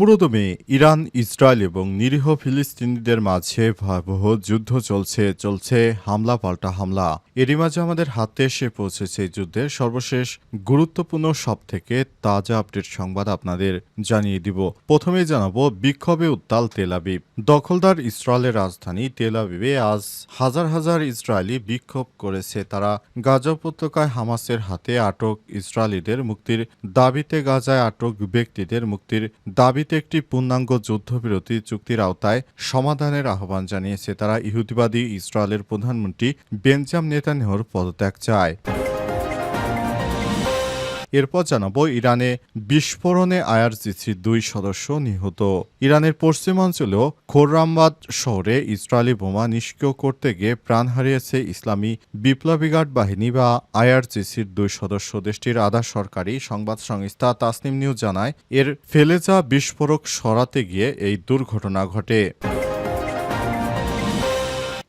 পুরোদমে Iran, Israel এবং নিরীহ ফিলিস্তিনিদের মাঝে ভয়াবহ যুদ্ধ চলছে চলছে হামলা পাল্টা হামলা। এরই মাঝে আমাদের হাতে এসে পৌঁছেছে যুদ্ধের সর্বশেষ গুরুত্বপূর্ণ সব থেকে তাজা আপডেট সংবাদ আপনাদের জানিয়ে দিব। প্রথমেই জানাব, বিক্ষোভে উত্তাল তেলাবিব দখলদার ইসরায়েলের রাজধানী তেলাবিবে আজ হাজার হাজার ইসরায়েলি বিক্ষোভ করেছে। তারা গাজা উপত্যকায় হামাসের হাতে আটক ইসরায়েলিদের মুক্তির দাবিতে গাজায় আটক ব্যক্তিদের মুক্তির দাবিতে একটি পূর্ণাঙ্গ যুদ্ধবিরতি চুক্তির আওতায় সমাধানের আহ্বান জানিয়েছে তারা ইহুদিবাদী ইসরায়েলের প্রধানমন্ত্রী বেঞ্জাম নেতানেহর পদত্যাগ চায়। এরপর জানাব ইরানে বিস্ফোরণে আইআরজিসির দুই সদস্য নিহত। ইরানের পশ্চিমাঞ্চলেও খোররামবাদ শহরে ইসরায়েলি বোমা নিষ্ক্রিয় করতে গিয়ে প্রাণ হারিয়েছে ইসলামী বিপ্লবী গার্ড বাহিনী বা আইআরজিসির দুই সদস্য। দেশটির আধা সরকারি সংবাদ সংস্থা তাসনিম নিউজ জানায়, এর ফেলেজা বিস্ফোরক সরাতে গিয়ে এই দুর্ঘটনা ঘটে।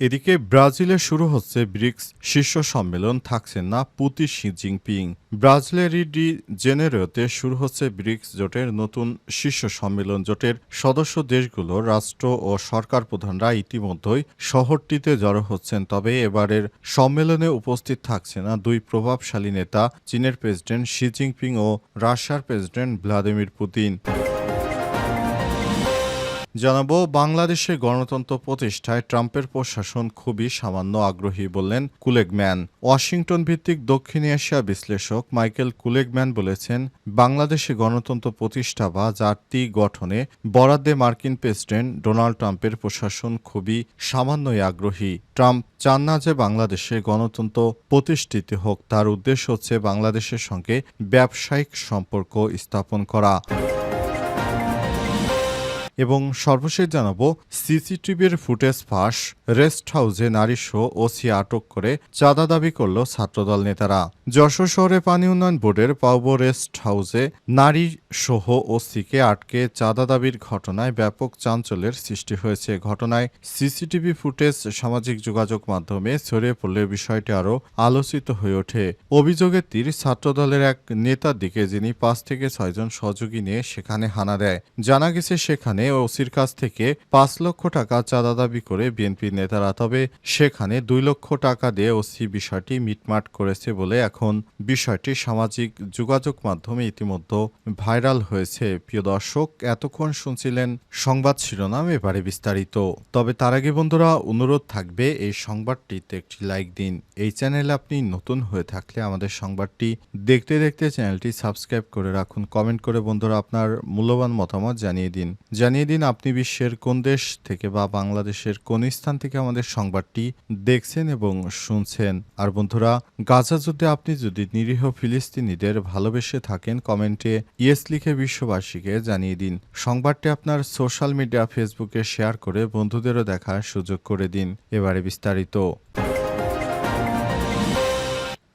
এদিকে ব্রাজিলে শুরু হচ্ছে ব্রিক্স শীর্ষ সম্মেলন থাকছেন না পুতি শি জিনপিং। ব্রাজিলের ডি জেনেরোতে শুরু হচ্ছে ব্রিক্স জোটের নতুন শীর্ষ সম্মেলন জোটের সদস্য দেশগুলোর রাষ্ট্র ও সরকার প্রধানরা ইতিমধ্যেই শহরটিতে জড়ো হচ্ছেন, তবে এবারের সম্মেলনে উপস্থিত থাকছে না দুই প্রভাবশালী নেতা, চীনের প্রেসিডেন্ট শি জিনপিং ও রাশিয়ার প্রেসিডেন্ট ভ্লাদিমির পুতিন। জানাব বাংলাদেশে গণতন্ত্র প্রতিষ্ঠায় ট্রাম্পের প্রশাসন খুবই সামান্য আগ্রহী বললেন কুলেগম্যান। ওয়াশিংটন ভিত্তিক দক্ষিণ এশিয়া বিশ্লেষক মাইকেল কুলেগম্যান বলেছেন, বাংলাদেশে গণতন্ত্র প্রতিষ্ঠা বা জাতি গঠনে বরাদ্দে মার্কিন প্রেসিডেন্ট ডোনাল্ড ট্রাম্পের প্রশাসন খুবই সামান্যই আগ্রহী। ট্রাম্প চান না যে বাংলাদেশে গণতন্ত্র প্রতিষ্ঠিত হোক, তার উদ্দেশ্য হচ্ছে বাংলাদেশের সঙ্গে ব্যবসায়িক সম্পর্ক স্থাপন করা। এবং সর্বশেষ জানাব সিসিটিভির ফুটেজ ফাঁস রেস্ট হাউসে নারী শো ওসি আটক করে চাঁদা দাবি করল ছাত্রদল নেতারা। যশোর শহরে পানি উন্নয়ন বোর্ডের পাউবো রেস্ট হাউসে নারী সহ ওসিকে আটকে চাঁদা দাবির ঘটনায় ব্যাপক চাঞ্চল্যের সৃষ্টি হয়েছে। ঘটনায় সিসিটিভি ফুটেজ, সামাজিক যোগাযোগ মাধ্যমে ছড়িয়ে পড়লে বিষয়টি আরও আলোচিত হয়ে ওঠে। অভিযোগের তীর ছাত্রদলের এক নেতার দিকে, যিনি পাঁচ থেকে ছয়জন সহযোগী নিয়ে সেখানে হানা দেয়। জানা গেছে, সেখানে ওসির কাছ থেকে পাঁচ লক্ষ টাকা চাঁদা দাবি করে বিএনপির নেতারা, তবে সেখানে দুই লক্ষ টাকা দিয়ে ওসি বিষয়টি মিটমাট করেছে বলে এখন বিষয়টি সামাজিক যোগাযোগ মাধ্যমে ইতিমধ্যে ভাইরাল হয়েছে। প্রিয় দর্শক, এতক্ষণ শুনছিলেন সংবাদ শিরোনাম, এবারে বিস্তারিত। তবে তার আগে বন্ধুরা, অনুরোধ থাকবে এই সংবাদটিতে একটি লাইক দিন। এই চ্যানেলে আপনি নতুন হয়ে থাকলে আমাদের সংবাদটি দেখতে দেখতে চ্যানেলটি সাবস্ক্রাইব করে রাখুন। কমেন্ট করে বন্ধুরা আপনার মূল্যবান মতামত জানিয়ে দিন। জানিয়ে দিন আপনি বিশ্বের কোন দেশ থেকে বা বাংলাদেশের কোন স্থান থেকে আমাদের সংবাদটি দেখছেন এবং শুনছেন। আর বন্ধুরা, গাজা যুদ্ধে আপনি যদি নিরীহ ফিলিস্তিনিদের ভালোবেসে থাকেন, কমেন্টে ইয়েস লিখে বিশ্ববাসীকে জানিয়ে দিন। সংবাদটি আপনার সোশ্যাল মিডিয়া, ফেসবুকে শেয়ার করে বন্ধুদেরও দেখার সুযোগ করে দিন। এবারে বিস্তারিত।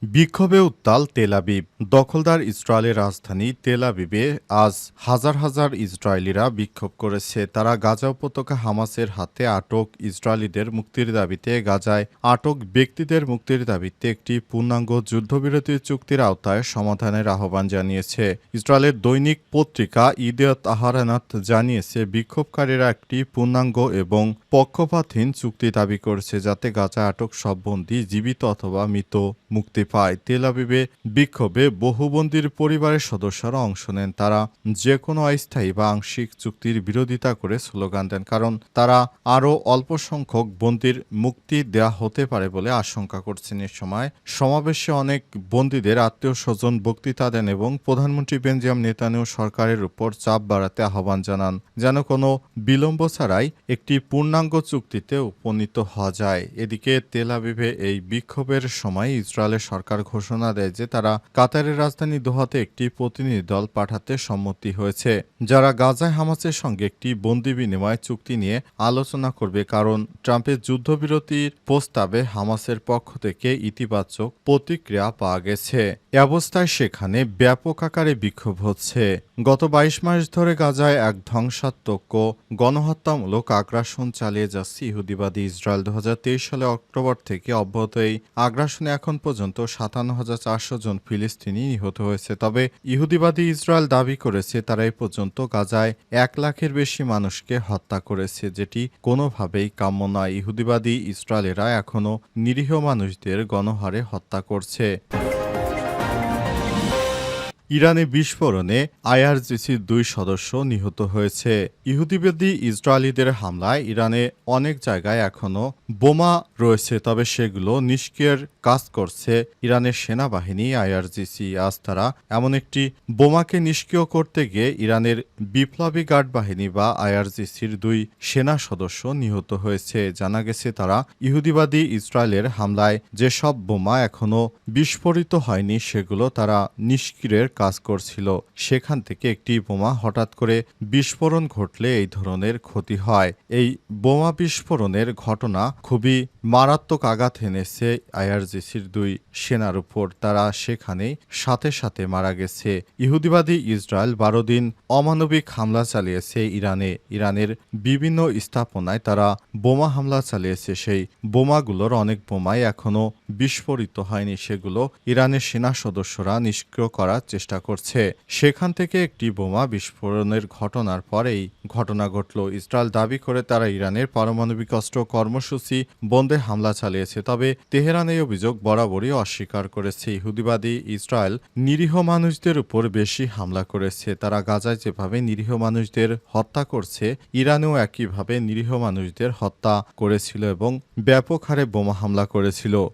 বিক্ষোভে উত্তাল তেলাবিব দখলদার ইসরায়েলের রাজধানী তেলাবিবে আজ হাজার হাজার ইসরায়েলিরা বিক্ষোভ করেছে। তারা গাজা উপত্যকা হামাসের হাতে আটক ইসরায়েলিদের মুক্তির দাবিতে, গাজায় আটক ব্যক্তিদের মুক্তির দাবিতে একটি পূর্ণাঙ্গ যুদ্ধবিরতি চুক্তির আওতায় সমাধানের আহ্বান জানিয়েছে। ইসরায়েলের দৈনিক পত্রিকা ইদিয়ত আহারানাত জানিয়েছে, বিক্ষোভকারীরা একটি পূর্ণাঙ্গ এবং পক্ষপাতহীন চুক্তি দাবি করেছে যাতে গাজা আটক সব বন্দী জীবিত অথবা মৃত মুক্তি পায়। তেল আবিবে বিক্ষোভে বহুবন্দির পরিবারের সদস্যরা অংশ নেন। তারা যে কোনো অস্থায়ী বা আংশিক চুক্তির বিরোধিতা করে স্লোগান দেন, কারণ তারা আরও অল্প সংখ্যক বন্দির মুক্তি দেয়া হতে পারে বলে আশঙ্কা করছেন। এ সময় সমাবেশে অনেক বন্দীদের আত্মীয় স্বজন বক্তৃতা দেন এবং প্রধানমন্ত্রী বেঞ্জাম নেতানিয়াহু সরকারের উপর চাপ বাড়াতে আহ্বান জানান, যেন কোনো বিলম্ব ছাড়াই একটি পূর্ণাঙ্গ চুক্তিতে উপনীত হওয়া যায়। এদিকে তেল আবিবে এই বিক্ষোভের সময় ইসরায়েলের সরকার ঘোষণা দেয় যে তারা কাতার কাতারের রাজধানী দোহাতে একটি প্রতিনিধি দল পাঠাতে সম্মতি হয়েছে, যারা গাজায় হামাসের সঙ্গে একটি বন্দি বিনিময় চুক্তি নিয়ে আলোচনা করবে কারণ ট্রাম্পের যুদ্ধবিরতির প্রস্তাবে হামাসের পক্ষ থেকে ইতিবাচক প্রতিক্রিয়া পাওয়া গেছে। এ অবস্থায় সেখানে ব্যাপক আকারে বিক্ষোভ হচ্ছে। গত বাইশ মাস ধরে গাজায় এক ধ্বংসাত্মক গণহত্যামূলক আগ্রাসন চালিয়ে যাচ্ছে ইহুদিবাদী ইসরায়েল। দু হাজার তেইশ সালে অক্টোবর থেকে অব্যাহত এই আগ্রাসনে এখন পর্যন্ত সাতান্ন হাজার চারশো জন ফিলিস্তিনি নিহত হয়েছে। তবে ইহুদিবাদী ইসরায়েল দাবি করেছে, তারা এই পর্যন্ত গাজায় এক লাখের বেশি মানুষকে হত্যা করেছে, যেটি কোনোভাবেই কাম্য নয়। ইহুদিবাদী ইসরায়েলেরা এখনও নিরীহ মানুষদের গণহারে হত্যা করছে। ইরানে বিস্ফোরণে আইআরজিসির দুই সদস্য নিহত হয়েছে। ইহুদিবাদী ইসরায়েলিদের হামলায় ইরানে অনেক জায়গায় এখনও বোমা রয়েছে, তবে সেগুলো নিষ্ক্রিয়ের কাজ করছে ইরানের সেনাবাহিনী আইআরজিসি আজ তারা এমন একটি বোমাকে নিষ্ক্রিয় করতে গিয়ে ইরানের বিপ্লবী গার্ড বাহিনী বা আইআরজিসির দুই সেনা সদস্য নিহত হয়েছে। জানা গেছে, তারা ইহুদিবাদী ইসরায়েলের হামলায় যেসব বোমা এখনও বিস্ফোরিত হয়নি, সেগুলো তারা নিষ্ক্রিয়ের কাজ করছিল। সেখান থেকে একটি বোমা হঠাৎ করে বিস্ফোরণ ঘটলে এই ধরনের ক্ষতি হয়। এই বোমা বিস্ফোরণের ঘটনা খুবই মারাত্মক আঘাত এনেছে আইআরজিসির দুই সেনার উপর। তারা সেখানেই সাথে সাথে মারা গেছে। ইহুদিবাদী ইসরায়েল বারো দিন অমানবিক হামলা চালিয়েছে ইরানে। ইরানের বিভিন্ন স্থাপনায় তারা বোমা হামলা চালিয়েছে। সেই বোমাগুলোর অনেক বোমাই এখনও বিস্ফোরিত হয়নি। সেগুলো ইরানের সেনা সদস্যরা নিষ্ক্রিয় করার চেষ্টা করছে। সেখান থেকে একটি বোমা বিস্ফোরণের ঘটনার পরেই ঘটনা ঘটল। ইসরায়েল দাবি করে তারা ইরানের পারমাণবিক অস্ত্র কর্মসূচি বন্ধে হামলা চালিয়েছে, তবে তেহরান এই অভিযোগ বরাবরই অস্বীকার করেছে। ইহুদিবাদী ইসরায়েল নিরীহ মানুষদের উপর বেশি হামলা করেছে। তারা গাজায় যেভাবে নিরীহ মানুষদের হত্যা করছে, ইরানেও একইভাবে নিরীহ মানুষদের হত্যা করেছিল এবং ব্যাপক হারে বোমা হামলা করেছিল।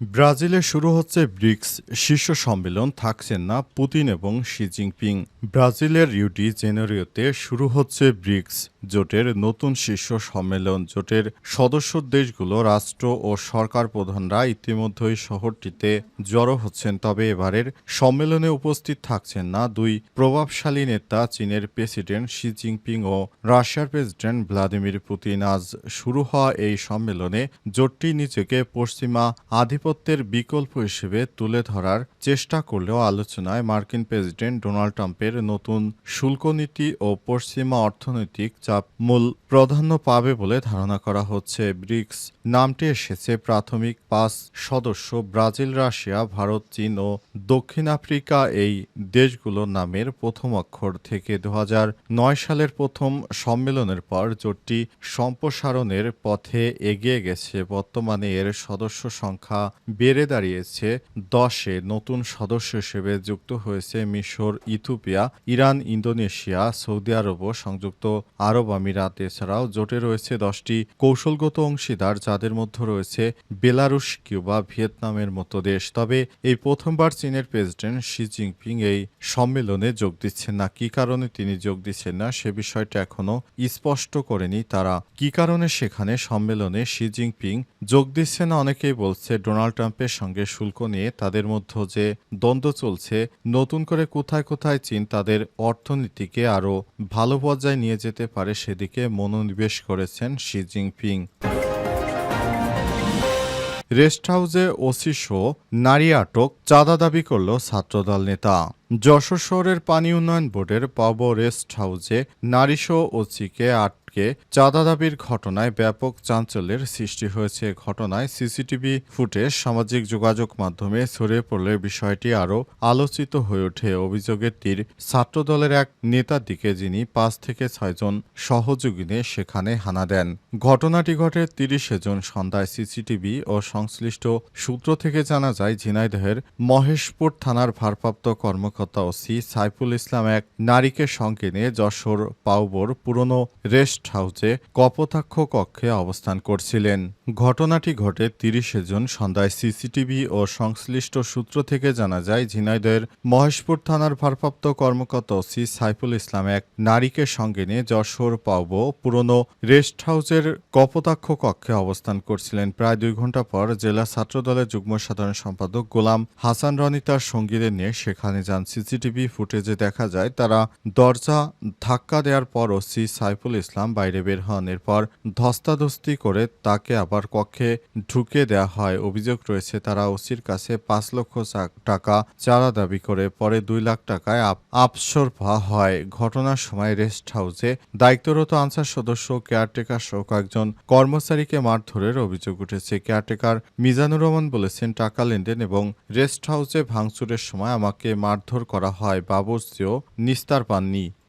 ব্রাজিলে শুরু হচ্ছে ব্রিক্স শীর্ষ সম্মেলন থাকছেন না পুতিন এবং শি জিনপিং। ব্রাজিলের রিউডি জেনেরিওতে শুরু হচ্ছে ব্রিক্স জোটের নতুন শীর্ষ সম্মেলন। জোটের সদস্য দেশগুলো রাষ্ট্র ও সরকার প্রধানরা ইতিমধ্যেই শহরটিতে জড়ো হচ্ছেন, তবে এবারের সম্মেলনে উপস্থিত থাকছেন না দুই প্রভাবশালী নেতা, চীনের প্রেসিডেন্ট শি জিনপিং ও রাশিয়ার প্রেসিডেন্ট ভ্লাদিমির পুতিন। আজ শুরু হওয়া এই সম্মেলনে জোটটি নিজেকে পশ্চিমা আধিপত্যের বিকল্প হিসেবে তুলে ধরার চেষ্টা করলেও আলোচনায় মার্কিন প্রেসিডেন্ট ডোনাল্ড ট্রাম্পের নতুন শুল্ক নীতি ও পশ্চিমা অর্থনৈতিক চাপ মূল প্রাধান্য পাবে বলে ধারণা করা হচ্ছে। ব্রিক্স নামটি এসেছে প্রাথমিক পাঁচ সদস্য ব্রাজিল, রাশিয়া, ভারত, চীন ও দক্ষিণ আফ্রিকা। এই দেশগুলোর নামের প্রথম অক্ষর থেকে দু সালের প্রথম সম্মেলনের পর জোটটি সম্প্রসারণের পথে এগিয়ে গেছে। বর্তমানে এর সদস্য সংখ্যা বেড়ে দাঁড়িয়েছে। দশে নতুন সদস্য হিসেবে যুক্ত হয়েছে মিশর, ইথিওপিয়া, ইরান, ইন্দোনেশিয়া, সৌদি আরব ও সংযুক্ত আরব আমিরাত, এছাড়াও জোটে রয়েছে দশটি কৌশলগত অংশীদার, যাদের মধ্যে রয়েছে বেলারুশ, কিউবা, ভিয়েতনামের মতো দেশ। তবে এই প্রথমবার চীনের প্রেসিডেন্ট শি জিনপিং এই সম্মেলনে যোগ দিচ্ছেন না। কি কারণে তিনি যোগ দিচ্ছেন না, সে বিষয়টা এখনও স্পষ্ট করেনি তারা। কি কারণে সেখানে সম্মেলনে শি জিনপিং যোগ দিচ্ছে না, অনেকেই বলছে ডোনাল্ড ট্রাম্পের সঙ্গে শুল্ক নিয়ে তাদের মধ্যে যে দ্বন্দ্ব চলছে, নতুন করে কোথায় কোথায় চীন তাদের অর্থনীতিকে আরও ভালো পর্যায়ে নিয়ে যেতে পারে সেদিকে মনোনিবেশ করেছেন শি জিনপিং। রেস্ট হাউসে ওসি শো নারী আটক, চাঁদা দাবি করল ছাত্রদল নেতা। যশোর শহরের পানি উন্নয়ন বোর্ডের পাবো রেস্ট হাউসে নারী শো ওসিকে আটকে চাঁদা দাবির ঘটনায় ব্যাপক চাঞ্চল্যের সৃষ্টি হয়েছে ঘটনায় সিসিটিভি ফুটেজ, সামাজিক যোগাযোগ মাধ্যমে ছড়িয়ে পড়লে বিষয়টি আরও আলোচিত হয়ে ওঠে। অভিযোগের তীর ছাত্রদলের এক নেতার দিকে, যিনি পাঁচ থেকে ছয়জন সহযোগী নিয়ে সেখানে হানা দেন। ঘটনাটি ঘটে তিরিশে জন সন্ধ্যায় সিসিটিভি ও সংশ্লিষ্ট সূত্র থেকে জানা যায়, ঝিনাইদহের মহেশপুর থানার ভারপ্রাপ্ত কর্মকর্তা ওসি সাইফুল ইসলাম এক নারীকে সঙ্গে নিয়ে যশোর পাউবর পুরনো রেস্ট রেস্ট হাউসে কপোতাক্ষ কক্ষে অবস্থান করছিলেন। ঘটনাটি ঘটে তিরিশে জুন সন্ধ্যায় সিসিটিভি ও সংশ্লিষ্ট সূত্র থেকে জানা যায়, ঝিনাইদহের মহেশপুর থানার ভারপ্রাপ্ত কর্মকর্তা সি সাইফুল ইসলাম এক নারীকে সঙ্গে নিয়ে যশোর পাব পুরনো রেস্ট হাউসের কপোতাক্ষ কক্ষে অবস্থান করছিলেন। প্রায় দুই ঘণ্টা পর জেলা ছাত্রদলের যুগ্ম সাধারণ সম্পাদক গোলাম হাসান রনি তার সঙ্গীদের নিয়ে সেখানে যান। সিসিটিভি ফুটেজে দেখা যায়, তারা দরজা ধাক্কা দেওয়ার পরও সি সাইফুল ইসলাম বাইরে বের হন। এরপর ধস্তাধস্তি করে তাকে আবার কক্ষে ঢুকে দেওয়া হয়। অভিযোগ রয়েছে, তারা ওসির কাছে পাঁচ লক্ষ টাকা চাঁদা দাবি করে, পরে দুই লাখ টাকায় আপ- আপসরফা হয়। ঘটনার সময় রেস্ট হাউসে দায়িত্বরত আনসার সদস্য, কেয়ারটেকার সহ কয়েকজন কর্মচারীকে মারধরের অভিযোগ উঠেছে। কেয়ারটেকার মিজানুর রহমান বলেছেন, টাকা লেনদেন এবং রেস্ট হাউসে ভাঙচুরের সময় আমাকে মারধর করা হয়। বাবুর্চিও নিস্তার পাননি।